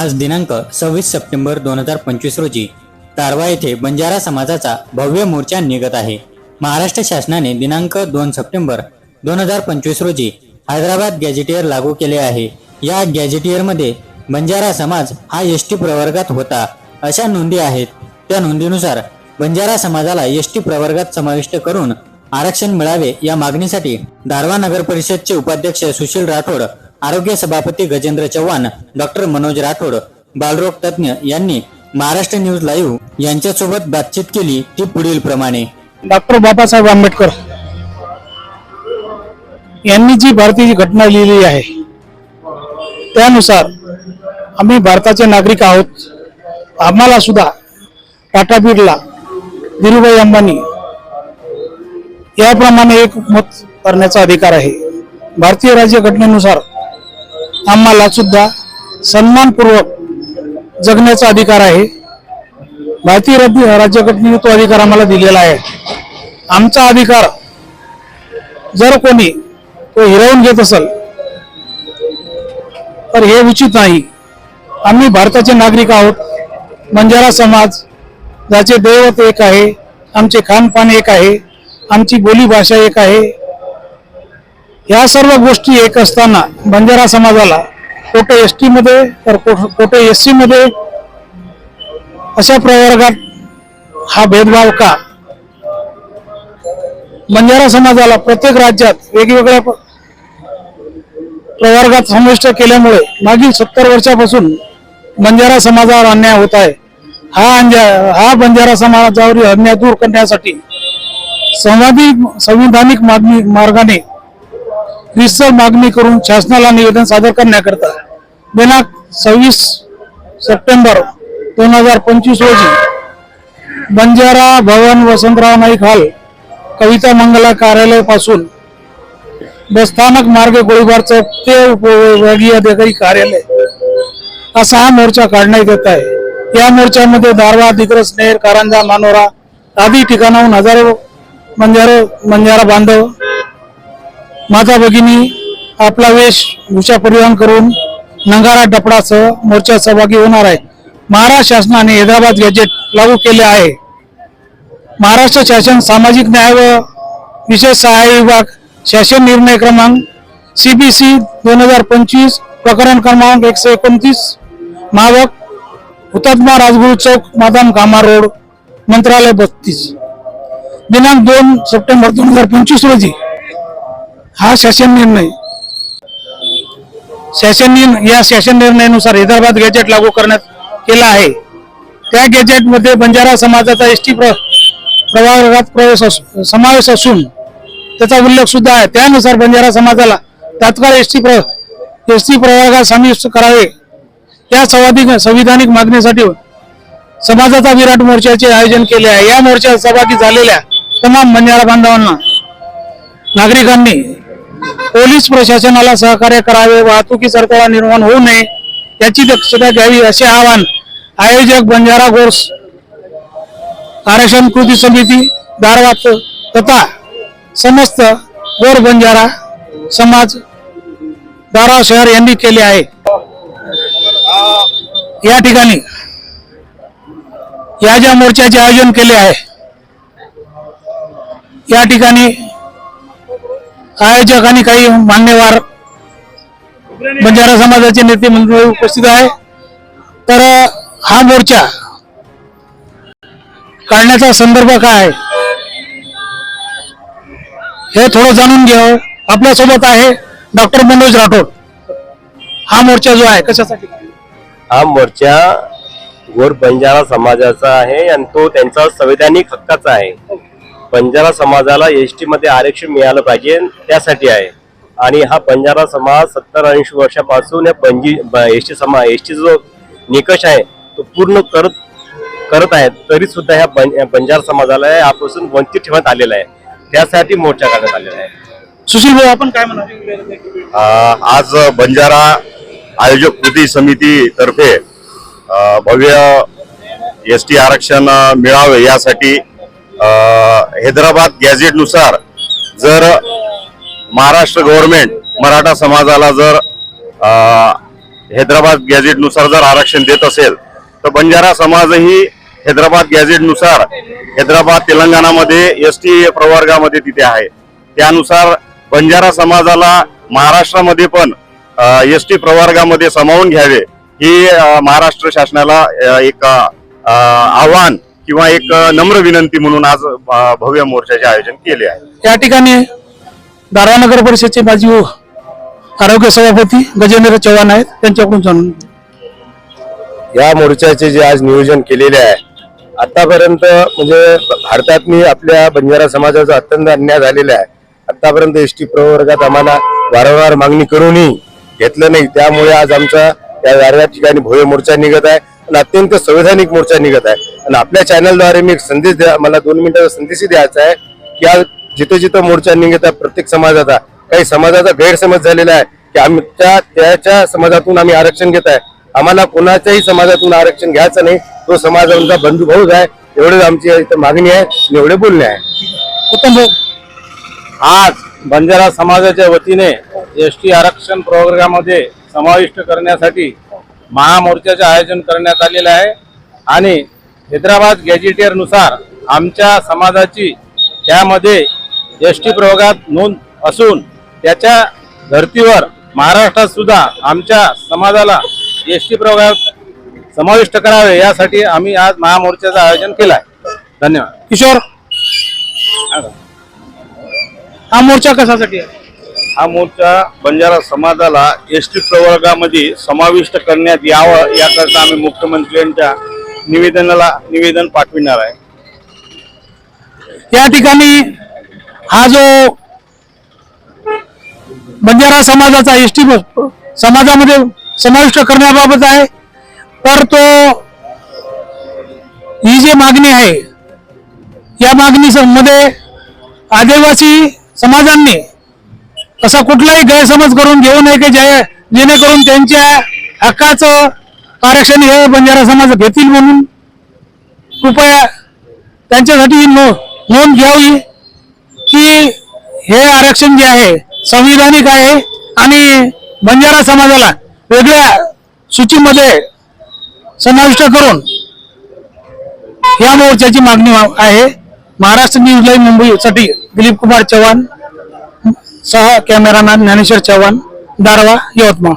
आज दिनांक सव्वीस सप्टेंबर दोन हजार पंचवीस रोजी तारवा येथे बंजारा समाजाचा भव्य मोर्चा निघत आहे. महाराष्ट्र शासनाने दिनांक दोन सप्टेंबर दोन हजार पंचवीस रोजी हैदराबाद गॅजेटियर लागू केले आहे. या गॅजेटियरमध्ये बंजारा समाज हा एस टी प्रवर्गात होता अशा नोंदी आहेत. त्या नोंदीनुसार बंजारा समाजाला एस टी प्रवर्गात समाविष्ट करून आरक्षण मिळावे या मागणीसाठी दारवा नगर परिषदचे उपाध्यक्ष सुशील राठोड आरोग्य सभापती गजेंद्र चव्हाण डॉक्टर मनोज राठोड बालरोग तज्ज्ञ यांनी महाराष्ट्र न्यूज लाईव्ह यांच्यासोबत बातचीत केली ती पुढील प्रमाणे. डॉक्टर बाबासाहेब आंबेडकर यांनी जी भारतीय घटना लिहिली आहे त्यानुसार आम्ही भारताचे नागरिक आहोत. आम्हाला सुद्धा टाटा बिर्ला धीरूभाई अंबानी याप्रमाणे एक मत करण्याचा अधिकार आहे. भारतीय राज्य घटनेनुसार आम्हाला सुद्धा सन्मानपूर्वक जगण्याचा अधिकार आहे. भारतीय राज्य राज्यघटनेने तो अधिकार आम्हाला दिलेला आहे. आमचा अधिकार जर कोणी तो हिरावून घेत असेल तर हे उचित नाही. आम्ही भारताचे नागरिक आहोत. बंजारा समाज ज्याचे दैवत एक आहे आमचे खानपान एक आहे आमची बोलीभाषा एक आहे या सर्व गोष्टी एक असताना बंजारा समाजाला कोटे एस टी मध्ये तर कोटे एस सी मध्ये अशा प्रवर्गात हा भेदभाव का? बंजारा समाजाला प्रत्येक राज्यात वेगवेगळ्या प्रवर्गात समाविष्ट केल्यामुळे मागील सत्तर वर्षापासून बंजारा समाजावर अन्याय होत आहे. हा अन्याय हा बंजारा समाजावरील अन्याय दूर करण्यासाठी संवादी संविधानिक मागणी मार्गाने विस्तर मागणी करून शासनाला निवेदन सादर करण्याकरता दिनांक सव्वीस सप्टेंबर दोन हजार पंचवीस रोजी बंजारा भवन वसंतराव नाईक हॉल कविता मंगला कार्यालयपासून बसस्थानक मार्ग गोळीबार चौक ते उपविभागीय अधिकारी कार्यालय असा हा मोर्चा काढण्यात येत आहे. या मोर्चामध्ये दारवा दिग्रस नेर कारंजा मानोरा आदी ठिकाणाहून हजारो बंजारे बंजारा बांधव माता भगिनी आपला वेश भूषा परिधान करून नंगारा डपडासह मोर्चात सहभागी होणार आहे. महाराष्ट्र शासनाने हैदराबाद गॅजेट लागू केले आहे. महाराष्ट्र शासन सामाजिक न्याय व विशेष सहाय्य विभाग शासन निर्णय क्रमांक सी बी सी दोन हजार पंचवीस प्रकरण क्रमांक एकशे एकोणतीस मावक हुतात्मा राजगुरू चौक मादाम कामा रोड मंत्रालय बत्तीस. दिनांक दोन सप्टेंबर दोन हजार पंचवीस रोजी हा शासन निर्णय. शासन निर्णय या शासन निर्णयानुसार हैदराबाद गॅजेट लागू करण्यात केला आहे. त्या गॅजेटमध्ये बंजारा समाजाचा एस टी प्रवर्गात प्रवेश समावेश असून त्याचा उल्लेख सुद्धा आहे. त्यानुसार बंजारा समाजाला तात्काळ एस टी प्र एस टी प्रवर्गात समाविष्ट करावे. या संवादिक संविधानिक मागणीसाठी समाजाचा विराट मोर्चाचे आयोजन केले आहे. या मोर्चात सहभागी झालेल्या तमाम बंजारा बांधवांना नागरिकांनी पोलीस प्रशासनाला सहकार्य करावे वाहतुकी सरकार निर्माण होऊ नये याची दक्षता घ्यावी असे आवाहन आयोजक बंजारा गोर्स आरक्षण कृती समिती दारवात तथा समस्त गोर बंजारा समाज दारा शहर यांनी केले आहे. या ठिकाणी या ज्या मोर्चाचे आयोजन केले आहे. या ठिकाणी आयोजक आणि काही मान्यवर बंजारा समाजाचे नेते मंडळी उपस्थित आहे. तर हा मोर्चा काढण्याचा संदर्भ काय? आहे हे थोडं जाणून घ्यावं आपल्यासोबत आहे डॉक्टर मनोज राठोड. हा मोर्चा जो आहे कशासाठी? हा मोर्चा गोर बंजारा समाजाचा आहे आणि तो त्यांचा संवैधानिक हक्काचा आहे. बंजारा समाजाला एस टी मध्ये आरक्षण मिळालं पाहिजे त्यासाठी आहे. आणि हा बंजारा समाज सत्तर ऐंशी वर्षापासून या पंजी एस टी समा एस टी जो निकष आहे तो पूर्ण करत करत आहे तरी सुद्धा ह्या बं- बंजारा समाजाला यापासून वंचित ठेवण्यात आलेला आहे. त्यासाठी मोर्चा काढण्यात आलेला आहे. सुशील भाऊ आपण काय म्हणाले? अ, आज बंजारा आयोजक कृती समिती तर्फे अ, भव्य एस टी आरक्षण मिळावे यासाठी हैदराबाद गॅझेटनुसार जर महाराष्ट्र गव्हर्नमेंट मराठा समाजाला जर हैदराबाद गॅझेटनुसार जर आरक्षण देत असेल तर बंजारा समाजही हैदराबाद गॅझेटनुसार हैदराबाद तेलंगणामध्ये एस टी प्रवर्गामध्ये तिथे आहे. त्यानुसार बंजारा समाजाला महाराष्ट्रामध्ये पण एस टी प्रवर्गामध्ये सामावून घ्यावे ही महाराष्ट्र शासनाला एक आव्हान किंवा एक नम्र विनंती म्हणून आज भव्य मोर्चाचे आयोजन केले आहे. या ठिकाणी दारवा नगर परिषदचे माजी आरोग्य सभापती गजेंद्र चव्हाण आहेत. त्यांच्याकडून जाणून या मोर्चाचे जे आज नियोजन केलेले आहे आतापर्यंत म्हणजे भारतात मी आपल्या बंजारा समाजाचा अत्यंत अन्याय झालेला आहे. आतापर्यंत एस टी प्रवर्गात आम्हाला वारंवार मागणी करूनही घेतलं नाही. त्यामुळे आज आमचा या ठिकाणी भव्य मोर्चा निघत आहे. आणि अत्यंत संवैधानिक मोर्चा निघत आहे. आणि आपल्या चॅनलद्वारे मी एक संदेश द्या मला दोन मिनिटाचा संदेशही द्यायचा आहे की आज जिथं जिथं मोर्चा निघत आहे प्रत्येक समाजाचा काही समाजाचा गैरसमज झालेला आहे की आमच्या त्याच्या समाजातून आम्ही आरक्षण घेत आहे. आम्हाला कोणाच्याही समाजातून आरक्षण घ्यायचं नाही. तो समाज आमचा बंधू भाऊच आहे. एवढंच आमची इथं मागणी आहे आणि एवढे बोलणे आहे. उत्तम भाऊ. आज बंजारा समाजाच्या वतीने एस टी आरक्षण प्रोग्राममध्ये समाविष्ट करण्यासाठी महामोर्चाचे आयोजन करण्यात आलेलं आहे. आणि हैदराबाद गॅजेटियरनुसार आमच्या समाजाची त्यामध्ये एस टी प्रवर्गात नोंद असून त्याच्या धर्तीवर महाराष्ट्रात सुद्धा आमच्या समाजाला एस टी प्रवर्गात समाविष्ट करावे यासाठी आम्ही आज महामोर्चाचं आयोजन केलं आहे धन्यवाद. किशोर हा. मोर्चा कशासाठी आहे? हा मोर्चा बंजारा समाजाला एस टी प्रवर्गामध्ये समाविष्ट करण्यात यावं याकरता आम्ही मुख्यमंत्र्यांच्या निवेदनाला निवेदन पाठविणार आहे. या ठिकाणी हा जो बंजारा समाजाचा एस टी समाजामध्ये समाविष्ट करण्याबाबत आहे तर तो ही जी मागणी आहे या मागणी मध्ये आदिवासी समाजांनी असा कुठलाही गैरसमज करून घेऊ नये की जे जेणेकरून त्यांच्या हक्काचं आरक्षण हे बंजारा समाज घेतील म्हणून कृपया त्यांच्यासाठी नो नोंद घ्यावी. की हे आरक्षण जे आहे संविधानिक आहे आणि बंजारा समाजाला वेगळ्या सूचीमध्ये समाविष्ट करून या मोर्चाची मागणी आहे. महाराष्ट्र न्यूज लाईव्ह मुंबईसाठी दिलीप कुमार चव्हाण सह कॅमेरामॅन ज्ञानेश्वर चव्हाण दारवा यवतमाळ.